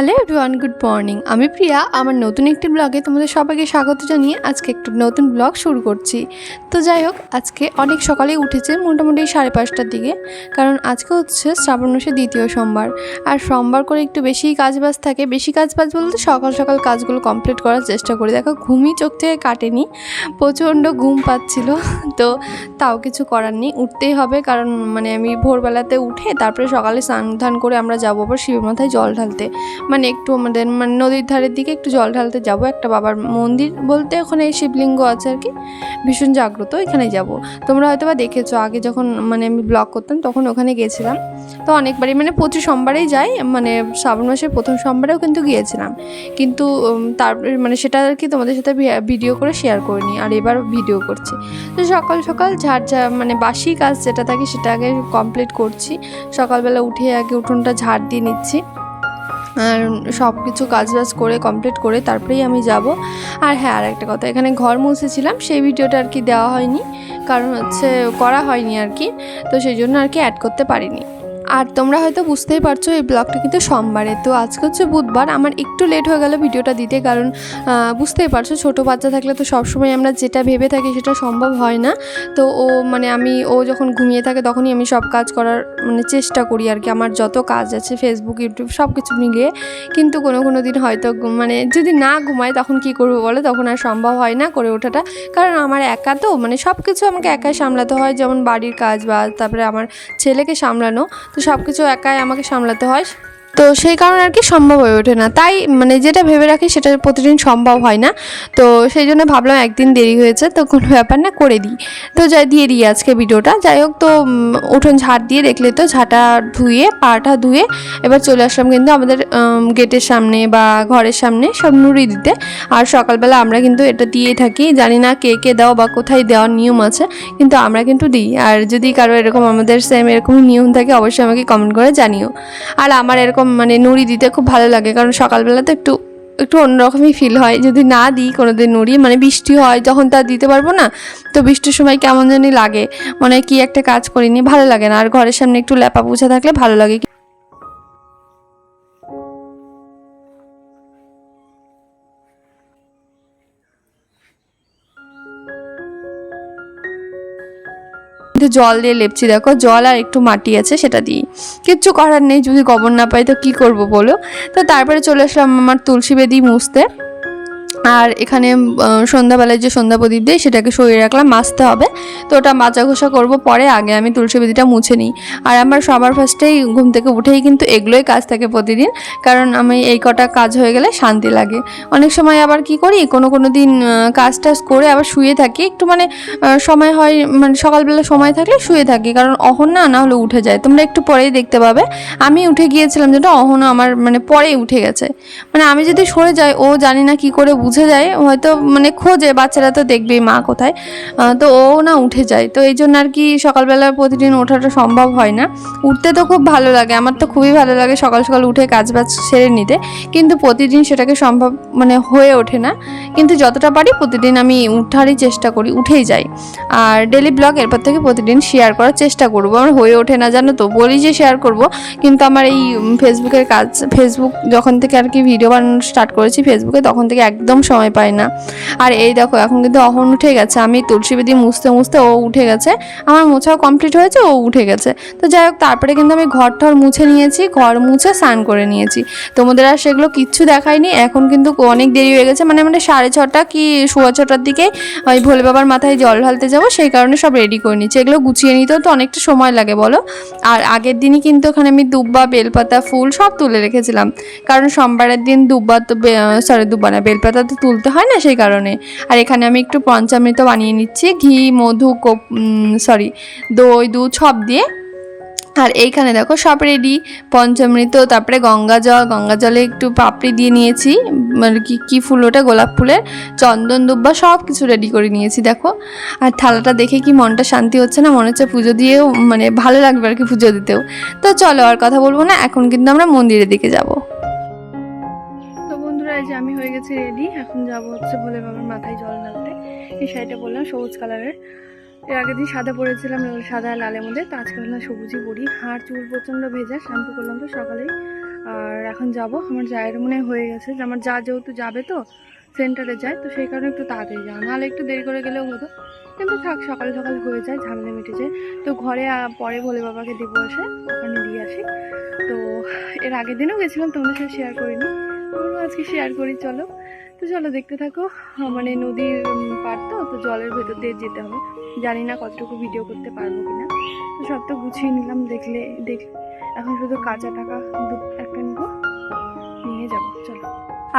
Hello everyone, good morning. আমি প্রিয়া, আমার নতুন একটি ব্লগে তোমাদের সবাইকে স্বাগত জানিয়ে আজকে একটু নতুন ব্লগ শুরু করছি। তো যাই হোক, আজকে অনেক সকালেই উঠেছে মোটামুটি সাড়ে পাঁচটার দিকে, কারণ আজকে হচ্ছে শ্রাবণ মাসের দ্বিতীয় সোমবার। আর সোমবার করে একটু বেশি কাজ বাজ থাকে, বেশি কাজ বাজ বলতে সকাল সকাল কাজগুলো কমপ্লিট করার চেষ্টা করি। দেখো, ঘুমই চোখ থেকে কাটেনি, প্রচণ্ড ঘুম পাচ্ছিল, তো তাও কিছু করার নেই। উঠতেই হবে, কারণ মানে আমি ভোরবেলাতে উঠে তারপরে সকালে স্নান ধান করে আমরা যাব আবার শিবের মাথায় জল ঢালতে। মানে একটু আমাদের মানে নদীর ধারের দিকে একটু জল ঢালতে যাব। একটা বাবার মন্দির বলতে ওখানে শিবলিঙ্গ আছে আর কি। ভীষণ জাগ্রত, এখানে যাব। তোমরা হয়তো বা দেখেছ, আগে যখন মানে আমি ব্লগ করতাম তখন ওখানে গেছিলাম। তো অনেকবারই মানে প্রতি সোমবারেই যাই মানে শ্রাবণ মাসের প্রথম সোমবারেও কিন্তু গিয়েছিলাম। কিন্তু তার মানে সেটা আর কি তোমাদের সাথে ভিডিও করে শেয়ার করিনি, আর এবার ভিডিও করছি। তো সকাল সকাল ঝাড় ঝাড় মানে বাসি কাজ যেটা থাকে সেটা আগে কমপ্লিট করছি। সকালবেলা উঠে আগে উঠোনটা ঝাড় দিয়ে নিচ্ছি। সব কিছু কাজ বাজ করে কমপ্লিট করে তারপরেই আমি যাব। আর হ্যাঁ আর একটা কথা, এখানে ঘর মুছেছিলাম, সেই ভিডিওটা আর কি দেওয়া হয়নি, কারণ হচ্ছে করা হয়নি আর কি, তো সেই জন্য আর কি অ্যাড করতে পারিনি। আর তোমরা হয়তো বুঝতেই পারছ, এই ব্লগটা কিন্তু সোমবারে। তো আজকে হচ্ছে বুধবার, আমার একটু লেট হয়ে গেল ভিডিওটা দিতে, কারণ বুঝতেই পারছ, ছোটো বাচ্চা থাকলে তো সবসময় আমরা যেটা ভেবে থাকি সেটা সম্ভব হয় না। তো ও মানে আমি, ও যখন ঘুমিয়ে থাকে তখনই আমি সব কাজ করার মানে চেষ্টা করি আর কি। আমার যত কাজ আছে ফেসবুক ইউটিউব সব কিছু মিলিয়ে। কিন্তু কোনো কোনো দিন হয়তো মানে যদি না ঘুমায় তখন কি করব বলো? তখন আর সম্ভব হয় না করে ওঠাটা। কারণ আমার একা তো মানে সব কিছু আমাকে একাই সামলাতে হয়। যেমন বাড়ির কাজ বা তারপরে আমার ছেলেকে সামলানো। তো সব কিছু একাই আমাকে সামলাতে হয়। তো সেই কারণে আর কি সম্ভব হয়ে ওঠে না। তাই মানে যেটা ভেবে রাখি সেটা প্রতিদিন সম্ভব হয় না। তো সেই জন্য ভাবলাম একদিন দেরি হয়েছে তো কোনো ব্যাপার না, করে দিই। তো যাই, দিয়ে দিই আজকে ভিডিওটা। যাই হোক, তো উঠোন ঝাড় দিয়ে দেখলে তো ঝাঁটা ধুয়ে, পাটা ধুয়ে এবার চলে আসলাম কিন্তু আমাদের গেটের সামনে বা ঘরের সামনে সব নুড়ি দিতে। আর সকালবেলা আমরা কিন্তু এটা দিয়ে থাকি। জানি না কে কে দাও বা কোথায় দেওয়ার নিয়ম আছে, কিন্তু আমরা কিন্তু দিই। আর যদি কারও এরকম আমাদের সেম এরকম নিয়ম থাকে, অবশ্যই আমাকে কমেন্ট করে জানিও। আর আমার এরকম মানে নুড়ি দিতে খুব ভালো লাগে, কারণ সকালবেলা তো একটু একটু অন্যরকমই ফিল হয়। যদি না দিই কোনোদিন নুড়ি মানে বৃষ্টি হয়, যখন তা দিতে পারব না, তো বৃষ্টির সময় কেমন জানি লাগে। মানে কি একটা কাজ করিনি, ভালো লাগে না। আর ঘরের সামনে একটু ল্যাপা পুছা থাকলে ভালো লাগে। জল দিয়ে লেপছি, দেখো জল আর একটু মাটি আছে সেটা দিই। কিচ্ছু করার নেই, যদি গোবর না পাই তো কী করব বলো? তো তারপরে চলে আসলাম আমার তুলসী বেদি মুছতে। আর এখানে সন্ধ্যাবেলায় যে সন্ধ্যা প্রদীপ দিই সেটাকে সরিয়ে রাখলাম, মাজতে হবে। তো ওটা মাজা ঘষা করব, পরে আগে আমি তুলসী বেদিটা মুছে নিই। আর আমার সবার ফার্স্টেই ঘুম থেকে উঠেই কিন্তু এগুলোই কাজ থাকে প্রতিদিন, কারণ আমি এই কটা কাজ হয়ে গেলে শান্তি লাগে। অনেক সময় আবার কি করি, কোনো কোনো দিন কাজ টাজ করে আবার শুয়ে থাকি। একটু মানে সময় হয় মানে সকালবেলা সময় থাকলে শুয়ে থাকি, কারণ অহন না না হলে উঠে যায়। তোমরা একটু পরেই দেখতে পাবে। আমি উঠে গিয়েছিলাম যেটা অহনও আমার মানে পরেই উঠে গেছে। মানে আমি যদি সরে যাই, ও জানি না কি করে বুঝে যায়, হয়তো মানে খোঁজে, বাচ্চারা তো দেখবেই মা কোথায় তো ও না উঠে যায়। তো এই জন্য আর কি সকালবেলা প্রতিদিন ওঠাটা সম্ভব হয় না। উঠতে তো খুব ভালো লাগে, আমার তো খুবই ভালো লাগে সকাল সকাল উঠে কাজ বাজ সেরে নিতে, কিন্তু প্রতিদিন সেটাকে সম্ভব মানে হয়ে ওঠে না। কিন্তু যতটা পারি প্রতিদিন আমি উঠারই চেষ্টা করি, উঠেই যাই। আর ডেলি ব্লগ এরপর থেকে প্রতিদিন শেয়ার করার চেষ্টা করব। আমার হয়ে ওঠে না, জানো তো, বলি যে শেয়ার করব, কিন্তু আমার এই ফেসবুকের কাজ ফেসবুক যখন থেকে আর কি ভিডিও বানানো স্টার্ট করেছি ফেসবুকে তখন থেকে একদম সময় পাই না। আর এই দেখো, এখন কিন্তু অহন উঠে গেছে। আমি তুলসী বেদি মুছতে মুছতে ও উঠে গেছে। আমার মোছাও কমপ্লিট হয়েছে, ও উঠে গেছে। তো যাই হোক, তারপরে কিন্তু আমি ঘর টর মুছে নিয়েছি, ঘর মুছে স্নান করে নিয়েছি। তোমাদের আর সেগুলো কিচ্ছু দেখায়নি এখন কিন্তু অনেক দেরি হয়ে গেছে। মানে মানে সাড়ে ছটা কি সোয়া ছটার দিকে ওই ভোলে বাবার মাথায় জল ঢালতে যাব, সেই কারণে সব রেডি করে নিচ্ছি। এগুলো গুছিয়ে নিতেও তো অনেকটা সময় লাগে, বলো? আর আগের দিনই কিন্তু ওখানে আমি দুব্বা, বেলপাতা, ফুল সব তুলে রেখেছিলাম। কারণ সোমবারের দিন দুব্বা তো সরি দুব্বা না, বেলপাতা তো তুলতে হয় না সেই কারণে। আর এখানে আমি একটু পঞ্চামৃত বানিয়ে নিচ্ছি। ঘি, মধু, কোপ সরি দই, দুধ সব দিয়ে। আর এইখানে দেখো সব রেডি পঞ্চমৃত, তারপরে গঙ্গা জল। গঙ্গা জলে একটু পাপড়ি দিয়ে নিয়েছি। মানে কি, কী ফুল ওটা? গোলাপ ফুলের। চন্দন, দুব্বা সব কিছু রেডি করে নিয়েছি, দেখো। আর থালাটা দেখে কি মনটা শান্তি হচ্ছে না? মনে হচ্ছে পুজো দিয়েও মানে ভালো লাগবে আর কি পুজো দিতেও। তো চলো আর কথা বলব না। এখন কিন্তু আমরা মন্দিরের দিকে যাব। এই যে আমি হয়ে গেছি রেডি এখন যাব হচ্ছে বলে বাবার মাথায় জল ঢালতে। এই শাড়িটা বললাম সবুজ কালারের এর। আগের দিন সাদা পরেছিলাম সাদা লালের মধ্যে। তো আজকে বললাম সবুজই পরি। হাড়, চুল প্রচণ্ড ভেজা শ্যাম্পু করলাম তো সকালেই। আর এখন যাব। আমার জায়ের মনে হয় গেছে। যে আমার যা যেহেতু যাবে তো সেন্টারে যায়, তো সেই কারণে একটু তাড়াতাড়ি যাওয়া। নাহলে একটু দেরি করে গেলেও হতো। কিন্তু থাক, সকাল সকাল হয়ে যায়, ঝামেলা মিটে যায়। তো ঘরে পরে ভোলে বাবাকে দেবো এসে ওখানে দিয়ে আসি। তো এর আগের দিনও গেছিলাম, তোমাদের সাথে শেয়ার করিনি। আজকে শেয়ার করি চলো। তো চলো দেখতে থাকো। মানে নদীর পাড় তো তো জলের ভেতর দিয়ে যেতে হবে। জানি না কতটুকু ভিডিও করতে পারব কিনা। তো সব তো গুছিয়ে নিলাম দেখলে দেখ এখন শুধু কাঁচা টাকা একটা নিবো নিয়ে যাব চলো।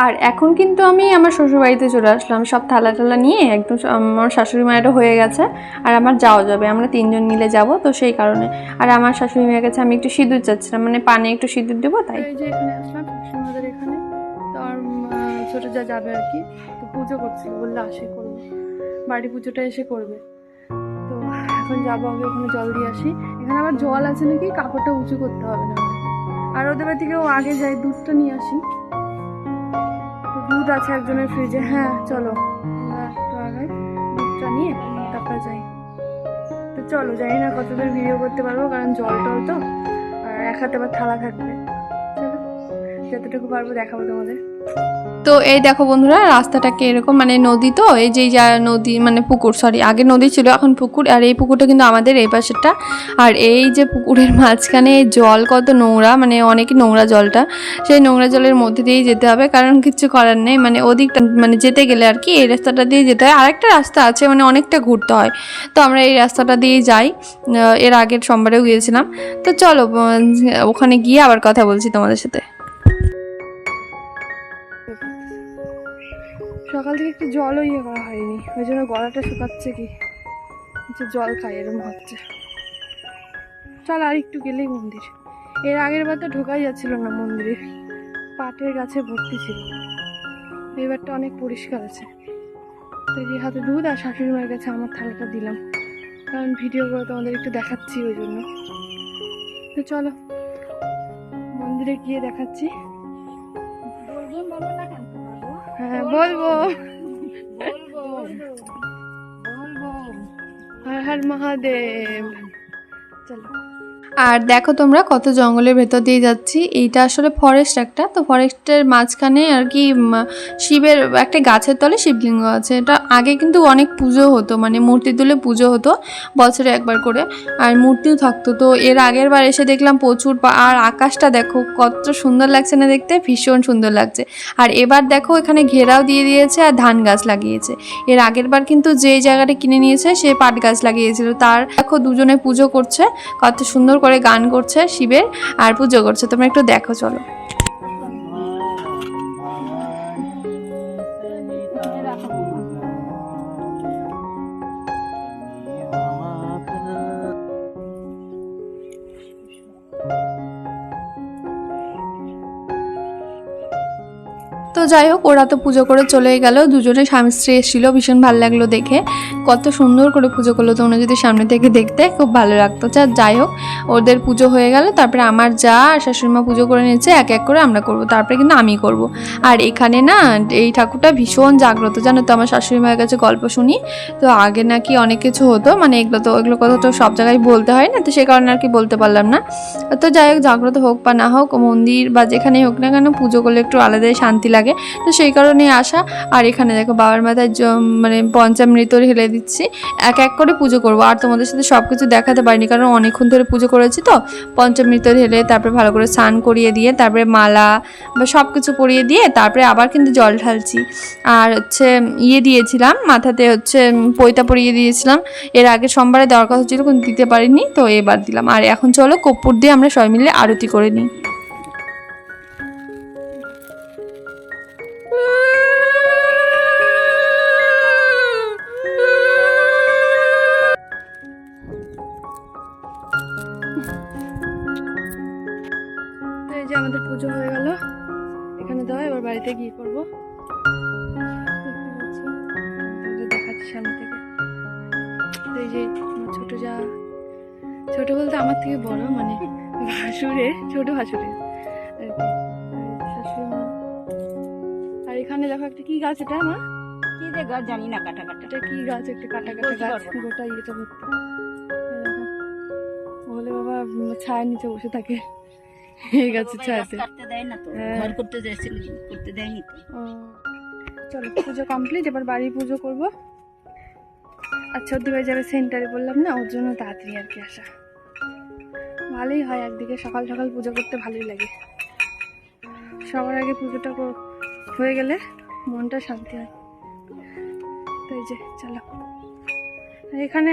আর এখন কিন্তু আমি আমার শ্বশুরবাড়িতে চলে আসলাম। সব থালা টালা নিয়ে একদম আমার শাশুড়ি মায়েরও হয়ে গেছে। আর আমার যাওয়া যাবে আমরা তিনজন মিলে যাব তো সেই কারণে। আর আমার শাশুড়ি মায়ের কাছে আমি একটু সিঁদুর চাচ্ছিলাম মানে পানে একটু সিঁদুর দেবো তাই। এখানে আসলাম এখানে। ছোটো যা যাবে আর কি, তো পুজো করছিল বললে আসে করবে। বাড়ি পুজোটা এসে করবে। তো এখন যাব আগে, ওখানে জল দিয়ে আসি। এখানে আবার জল আছে নাকি? কাপড়টা উঁচু করতে হবে না আর ওদের বাড়ি থেকেও আগে যাই, দুধটা নিয়ে আসি। তো দুধ আছে একজনের ফ্রিজে হ্যাঁ চলো। আগে দুধটা নিয়ে তারপর যাই। তো চলো, জানি না কতদূর ভিডিও করতে পারব, কারণ জল টল তো। আর এক হাতে আবার থালা থাকবে। যতটুকু পারব দেখাবো তোমাদের। তো এই দেখো বন্ধুরা, রাস্তাটাকে এরকম মানে নদী তো, এই যে যা নদী মানে পুকুর সরি আগে নদী ছিল, এখন পুকুর, আর এই পুকুরটা কিন্তু আমাদের এই পাশেরটা। আর এই যে পুকুরের মাঝখানে জল কত নোংরা মানে অনেকই নোংরা জলটা, সেই নোংরা জলের মধ্যে দিয়েই যেতে হবে, কারণ কিছু করার নেই মানে ওদিকটা মানে যেতে গেলে আর কি, এই রাস্তাটা দিয়ে যেতে হয়। আরেকটা রাস্তা আছে মানে অনেকটা ঘুরতে হয়, তো আমরা এই রাস্তাটা দিয়েই যাই এর আগের সোমবারেও গিয়েছিলাম। তো চলো ওখানে গিয়ে আবার কথা বলছি তোমাদের সাথে। সকাল থেকে একটু জলও ইয়ে করা হয়নি। ওই জন্য গলাটা শুকাচ্ছে কি? যে জল খাই এরকম হচ্ছে। চল আর একটু গেলেই মন্দির। এর আগের বার তো ঢোকাই যাচ্ছিল না মন্দিরে। পাটের গাছে ভর্তি ছিল। এবারটা অনেক পরিষ্কার আছে। তো যে হাতে দুধ আর শাশুড়ি মায়ের কাছে আমার থালাটা দিলাম। কারণ ভিডিও করে তোমাদের একটু দেখাচ্ছি ওই জন্য। তো চলো, মন্দিরে গিয়ে দেখাচ্ছি। হ্যাঁ বলব। হর হর মহাদেব। চলো। আর দেখো তোমরা কত জঙ্গলের ভেতর দিয়ে যাচ্ছি। এইটা আসলে ফরেস্ট একটা। তো ফরেস্টের মাঝখানে আর কি শিবের একটা গাছের তলে শিবলিঙ্গ আছে। এটা আগে কিন্তু অনেক পুজো হতো মানে মূর্তি তুলে পুজো হতো বছরে একবার করে। আর মূর্তিও থাকতো। তো এর আগের বার এসে দেখলাম প্রচুর আর আকাশটা দেখো, কত সুন্দর লাগছে না দেখতে? ভীষণ সুন্দর লাগছে। আর এবার দেখো এখানে ঘেরাও দিয়ে দিয়েছে আর ধান গাছ লাগিয়েছে। এর আগের বার কিন্তু যে জায়গাটা কিনে নিয়েছে সে পাট গাছ লাগিয়েছিল। তার দেখো দুজনে পুজো করছে। কত সুন্দর গান করছে শিবের আর পুজো করছে। তোমরা একটু দেখো, চলো। তো যাই হোক, ওরা তো পুজো করে চলেই গেল। দুজনে স্বামী স্ত্রী এসেছিল, ভীষণ ভালো লাগল দেখে। কত সুন্দর করে পুজো করল। তোমরা যদি সামনে থেকে দেখতে খুব ভালো লাগতো। যা যাই হোক, ওদের পুজো হয়ে গেল। তারপরে আমার যা আর শাশুড়িমা পুজো করে নিয়েছে, এক এক করে আমরা করব। তারপরে কিন্তু আমি করব। আর এখানে না, এই ঠাকুরটা ভীষণ জাগ্রত। জানো তো, আমার শাশুড়ি মায়ের কাছে গল্প শুনি। তো আগে নাকি অনেক কিছু হতো। মানে এগুলো তো, এগুলো কথা তো সব জায়গায় বলতে হয় না। তো সে কারণে আর কি বলতে পারলাম না। তো যাই হোক, জাগ্রত হোক বা না হোক, মন্দির বা যেখানেই হোক না কেন, পুজো করলে একটু আলাদাই শান্তি লাগে। তো সেই কারণেই আসা। আর এখানে দেখো, বাবার মাথায় মানে পঞ্চামৃত ঢেলে দিচ্ছি। এক এক করে পুজো করব। আর তোমাদের সাথে সব কিছু দেখাতে পারিনি, কারণ অনেকক্ষণ ধরে পুজো করেছি তো। পঞ্চামৃত ঢেলে তারপরে ভালো করে স্নান করিয়ে দিয়ে, তারপরে মালা বা সব কিছু পরিয়ে দিয়ে, তারপরে আবার কিন্তু জল ঢালছি। আর হচ্ছে ইয়ে দিয়েছিলাম, মাথাতে হচ্ছে পৈতা পরিয়ে দিয়েছিলাম। এর আগে সোমবারে দেওয়ার কথা ছিল, কিন্তু দিতে পারিনি, তো এবার দিলাম। আর এখন চলো, কর্পূর দিয়ে আমরা সবাই মিলে আরতি করে নিই। থেকে বড় মানে ভাসুরে ছোট ভাসুরে। আর এখানে দেখো একটা কি গাছ এটা মা? কি যে গাছ জানি না কাটা কাটা এটা কি গাছ? একটা কাটা কাটা গাছ। গোটা ইয়েটা ভর্তি। বলে বাবা ছায়ার নিচে বসে থাকে। হয়ে গেছে বাবা গাছ ছায়াতে। কাটতে দেয় না তো। হ্যাঁ। ঘর করতে যাচ্ছিল করতে দেয়নি তো। ও, চলো পুজো কমপ্লিট এবার বাড়ি পুজো করব। আর ছোট ভাই যাবে সেন্টারে বললাম না ওর জন্য তাড়াতাড়ি আর কি আসা। ভালোই হয় একদিকে। সকাল সকাল পুজো করতে ভালোই লাগে। সবার আগে পুজোটা হয়ে গেলে মনটা শান্তি হয়। তো এই যে, চলো। এখানে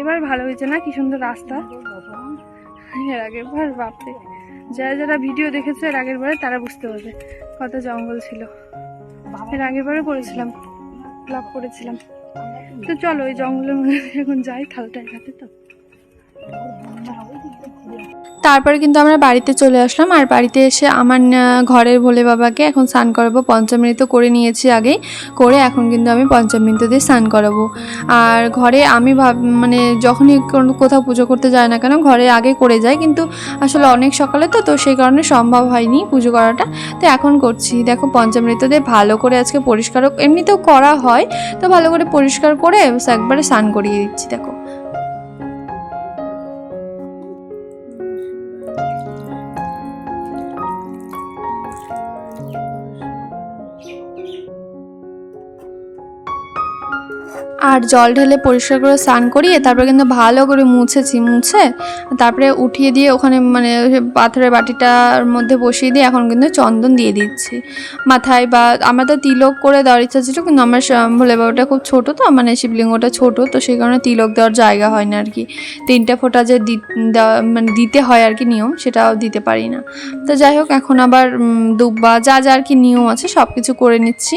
এবার ভালো হয়েছে না? কি সুন্দর রাস্তা। এর আগের বার, বাপরে। যারা যারা ভিডিও দেখেছে, এর আগের বারে তারা বুঝতে পারবে কত জঙ্গল ছিল। এর আগের বারে করেছিলাম ব্লগ করেছিলাম। তো চলো, ওই জঙ্গলের মধ্যে এখন যাই খালটা এখাতে তো। তারপরে কিন্তু আমরা বাড়িতে চলে আসলাম। আর বাড়িতে এসে আমার ঘরের ভোলে বাবাকে এখন স্নান করাবো। পঞ্চামৃত করে নিয়েছি আগেই। করে এখন কিন্তু আমি পঞ্চামৃত দিয়ে স্নান করাবো। আর ঘরে আমি ভাব মানে যখনই কোথাও পুজো করতে যায় না কেন, ঘরে আগে করে যাই। কিন্তু আসলে অনেক সকালে তো তো সেই কারণে সম্ভব হয়নি পুজো করাটা। তো এখন করছি। দেখো পঞ্চামৃত দিয়ে ভালো করে আজকে পরিষ্কার এমনিতেও করা হয়। তো ভালো করে পরিষ্কার করে একবারে স্নান করিয়ে দিচ্ছি, দেখো। আর জল ঢেলে পরিষ্কার করে স্নান করিয়ে তারপরে কিন্তু ভালো করে মুছেছি, মুছে তারপরে উঠিয়ে দিয়ে ওখানে মানে পাথরের বাটিটার মধ্যে বসিয়ে দিয়ে এখন কিন্তু চন্দন দিয়ে দিচ্ছি। মাথায় বা আমরা তো তিলক করে দেওয়ার ইচ্ছা ছিল কিন্তু আমার ভোলে বাবাটা খুব ছোটো তো মানে শিবলিঙ্গটা ছোটো তো সেই কারণে তিলক দেওয়ার জায়গা হয় না আর কি তিনটা ফোঁটা যে মানে দিতে হয় আর কি নিয়ম সেটাও দিতে পারি না। তো যাই হোক এখন আবার দুব্বা যা যা আর কি নিয়ম আছে সব কিছু করে নিচ্ছি।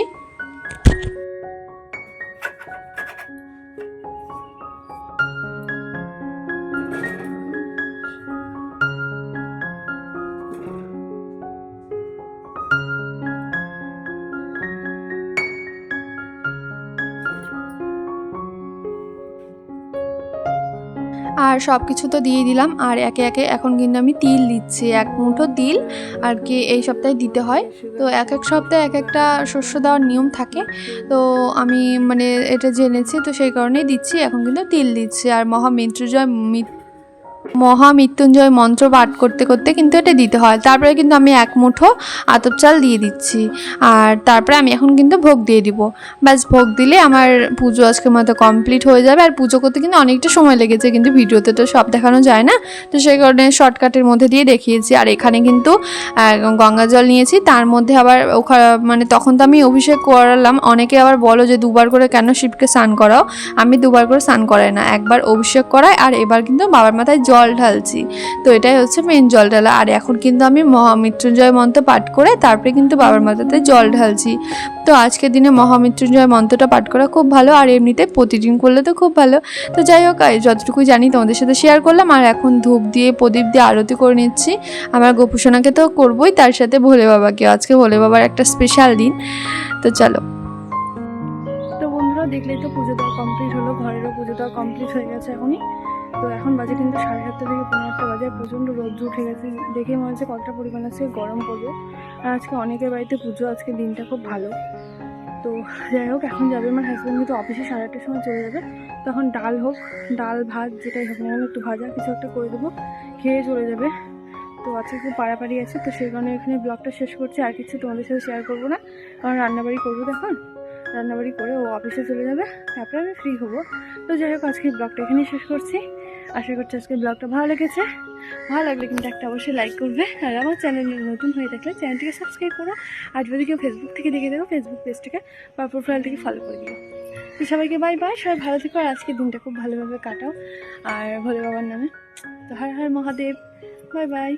আর সব কিছু তো দিয়ে দিলাম। আর একে একে এখন কিন্তু আমি তিল দিচ্ছি। এক মুঠো তিল আর কি এই সপ্তাহে দিতে হয়। তো এক এক সপ্তাহে এক একটা শস্য দেওয়ার নিয়ম থাকে। তো আমি মানে এটা জেনেছি, তো সেই কারণেই দিচ্ছি। এখন কিন্তু তিল দিচ্ছি। আর মহামৃত্যুঞ্জয় মিত- মহামৃত্যুঞ্জয় মন্ত্র পাঠ করতে করতে কিন্তু এটা দিতে হয়। তারপরে কিন্তু আমি এক মুঠো আতপ চাল দিয়ে দিচ্ছি। আর তারপরে আমি এখন কিন্তু ভোগ দিয়ে দিব। ব্যাস, ভোগ দিলে আমার পুজো আজকের মতো কমপ্লিট হয়ে যাবে। আর পুজো করতে কিন্তু অনেকটা সময় লেগেছে, কিন্তু ভিডিওতে তো সব দেখানো যায় না। তো সেই কারণে শর্টকাটের মধ্যে দিয়ে দেখিয়েছি। আর এখানে কিন্তু গঙ্গা জল নিয়েছি। তার মধ্যে আবার ওখানে মানে তখন তো আমি অভিষেক করালাম। অনেকে আবার বলো যে, দুবার করে কেন শিবকে স্নান করাও? আমি দুবার করে স্নান করাই না। একবার অভিষেক করাই আর এবার কিন্তু বাবার মাথায় জল ঢালছি। তো এটাই হচ্ছে মেন জল ঢালা। আর এখন কিন্তু আমি মহামৃত্যুঞ্জয় মন্ত্র পাঠ করে তারপরে কিন্তু বাবার মাথাতে জল ঢালছি। তো আজকের দিনে মহামৃত্যুঞ্জয় মন্ত্রটা পাঠ করা খুব ভালো, আর এমনিতে প্রতিদিন করলে তো খুব ভালো। তো যাই হোক যতটুকু জানি তোমাদের সাথে শেয়ার করলাম, আর এখন ধূপ দিয়ে, প্রদীপ দিয়ে আরতি করে নিচ্ছি। আমার গোপুসোনাকে তো করবোই, তার সাথে ভোলে বাবাকে আজকে ভোলে বাবার একটা স্পেশাল দিন। তো চলো। দেখলেই তো পুজো দেওয়া কমপ্লিট হলো, ঘরেরও পুজো দেওয়া কমপ্লিট হয়ে গেছে এখনই। তো এখন বাজে কিন্তু সাড়ে সাতটা থেকে পনেরো আটটা বাজে, প্রচণ্ড রোদ্র উঠে গেছে। দেখে মনে হচ্ছে কতটা পরিমাণ আছে গরম পড়বে। আর আজকে অনেকের বাড়িতে পুজো, আজকে দিনটা খুব ভালো। তো যাই হোক, এখন যাবে আমার হাজব্যান্ড কিন্তু অফিসে সাড়ে আটটার সময় চলে যাবে। তখন ডাল হোক, ডাল, ভাত, যেটাই হোক না একটু ভাজা কিছু একটা করে দেবো, খেয়ে চলে যাবে। তো আজকে খুব পাড়াপাড়ি আছে, তো সেই কারণে এখানে ব্লগটা শেষ করছি, আর কিছু তোমাদের সাথে শেয়ার করব না। কারণ রান্নাবাড়ি করব তখন রান্নাবাড়ি করে ও অফিসে চলে যাবে, তারপরে আমি ফ্রি হব। তো যাই হোক, আজকে ব্লগটা এখানেই শেষ করছি। আশা করছি আজকে ব্লগটা ভালো লেগেছে। ভালো লাগলে কিন্তু একটা অবশ্যই লাইক করবে। আর আমার চ্যানেল নতুন হয়ে থাকলে চ্যানেলটিকে সাবস্ক্রাইব করো। আর যদি কেউ ফেসবুক থেকে দেখে দেবো ফেসবুক পেজটাকে বা প্রোফাইল থেকে ফলো করে দিও। তো সবাইকে বাই বাই সবাই ভালো থেকো আর আজকের দিনটা খুব ভালোভাবে কাটাও। আর ভোলে বাবার নামে। তো হর হর মহাদেব। Bye bye